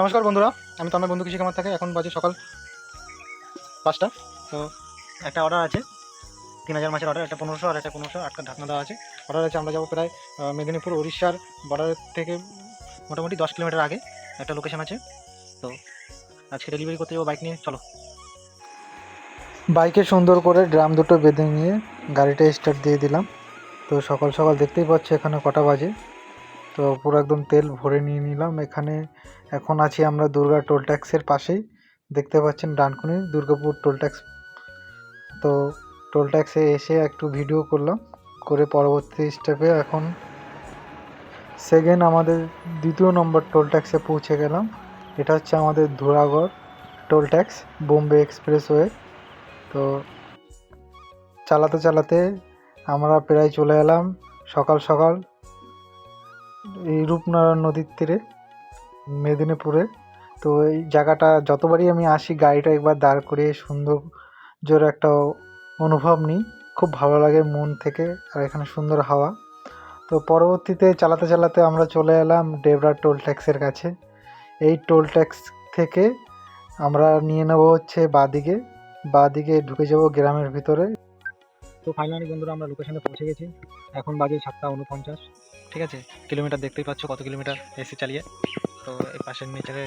নমস্কার বন্ধুরা, আমি তন্ময় বন্ধু কৃষি খামার থাকে, এখন বাজে সকাল পাঁচটা। তো একটা অর্ডার আছে, তিন হাজার মাছের অর্ডার একটা পনেরোশো আর একটা পনেরোশো, আটটা ঢাকনা দেওয়া আছে। অর্ডার আছে, আমরা যাব প্রায় মেদিনীপুর উড়িষ্যার বর্ডারের থেকে মোটামুটি দশ কিলোমিটার আগে। একটা লোকেশন আছে, তো আজকে ডেলিভারি করতে যাব বাইক নিয়ে, চলো। বাইকে সুন্দর করে ড্রাম দুটো বেঁধে নিয়ে গাড়িটা স্টার্ট দিয়ে দিলাম। তো সকাল সকাল দেখতেই পাচ্ছি, এখানে কটা বাজে। তো পুরো একদম তেল ভরে নিয়ে নিলাম। এখানে এখন আছি আমরা দুর্গা টোল ট্যাক্সের পাশেই। দেখতে পাচ্ছেন ডানকুনি, দুর্গাপুর টোল ট্যাক্স তো টোল ট্যাক্সে এসে একটু ভিডিও করলাম। করে পরবর্তী স্টেপে এখন সেকেন্ড আমাদের দ্বিতীয় নম্বর টোল ট্যাক্সে পৌঁছে গেলাম। এটা হচ্ছে আমাদের Dhuragarh toll tax Bombay expressway তো চালাতে চালাতে আমরা প্রায় চলে এলাম। সকাল সকাল এই রূপনারায়ণ নদীর তীরে, মেদিনীপুরে। তো এই জায়গাটা যতবারই আমি আসি, গাড়িটা একবার দাঁড় করিয়ে সুন্দর জোর একটা অনুভব নিই। খুব ভালো লাগে মন থেকে আর এখানে সুন্দর হাওয়া। তো পরবর্তীতে চালাতে চালাতে আমরা চলে এলাম ডেবরা টোল ট্যাক্সের কাছে। এই টোল ট্যাক্স থেকে আমরা নিয়ে নেব হচ্ছে বাদিকে। বাদিকে ঢুকে যাব গ্রামের ভিতরে। তো ফাইনালি বন্ধুরা আমরা লোকেশনে পৌঁছে গেছি। এখন বাজে সাতটা উনপঞ্চাশ। ঠিক আছে? কিলোমিটার দেখতেই পাচ্ছ কত কিলোমিটার এসি চালিয়ে। তো এই পাশের নেচারে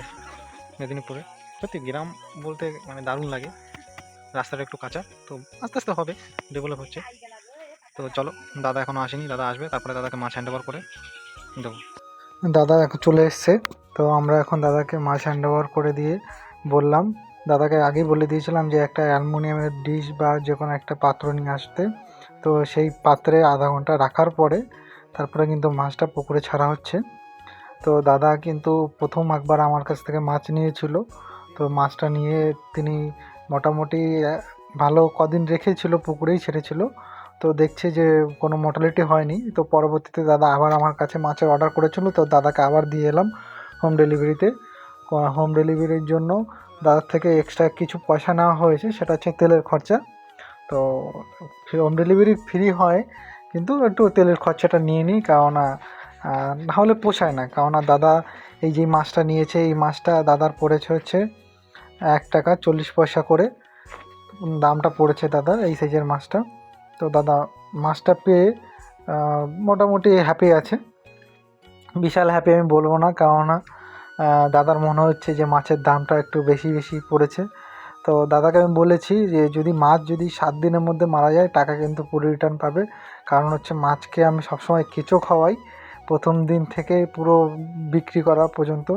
মেদিনীপুরে। সত্যি গ্রাম বলতে মানে দারুণ লাগে। রাস্তাটা একটু কাঁচা, তো আস্তে আস্তে হবে ডেভেলপ হচ্ছে। তো চলো, দাদা এখনও আসেনি, দাদা আসবে, তারপরে দাদাকে মাছ হ্যান্ড ওভার করে দেবো। দাদা এখন চলে এসছে, তো আমরা এখন দাদাকে মাছ হ্যান্ড ওভার করে দিয়ে বললাম। দাদাকে আগেই বলে দিয়েছিলাম যে একটা অ্যালুমিনিয়ামের ডিশ বা যে কোনো একটা পাত্র নিয়ে আসতে। তো সেই পাত্রে আধা ঘণ্টা রাখার পরে তারপরে কিন্তু মাছটা পুকুরে ছাড়া হচ্ছে। তো দাদা কিন্তু প্রথম একবার আমার কাছ থেকে মাছ নিয়েছিল। তো মাছটা নিয়ে তিনি মোটামুটি ভালো কদিন রেখেছিল, পুকুরেই ছেড়েছিল। তো দেখছে যে কোনো মোটালিটি হয়নি। তো পরবর্তীতে দাদা আবার আমার কাছে মাছের অর্ডার করেছিল। তো দাদাকে আবার দিয়ে এলাম হোম ডেলিভারিতে হোম ডেলিভারির জন্য দাদার থেকে এক্সট্রা কিছু পয়সা নেওয়া হয়েছে। সেটা হচ্ছে তেলের খরচা। তো হোম ডেলিভারি ফ্রি হয়। কিন্তু একটু তেলের খরচাটা নিয়ে নিই কেননা নাহলে পোষায় না। কেননা দাদা এই যে মাছটা নিয়েছে, এই মাছটা দাদার পড়েছে হচ্ছে এক টাকা চল্লিশ পয়সা করে। দামটা পড়েছে দাদার এই সাইজের মাছটা। তো দাদা মাছটা পেয়ে মোটামুটি হ্যাপি আছে। বিশাল হ্যাপি আমি বলব না কেননা দাদার মনে হচ্ছে যে মাছের দামটা একটু বেশি বেশি পড়েছে। তো দাদাকে আমি বলেছি যে যদি মাছ যদি সাত দিনের মধ্যে মারা যায়, টাকা কিন্তু পুরো রিটার্ন পাবে। কারণ হচ্ছে মাছকে আমি সবসময় কেঁচো খাওয়াই। প্রথম দিন থেকে পুরো বিক্রি করা পর্যন্ত।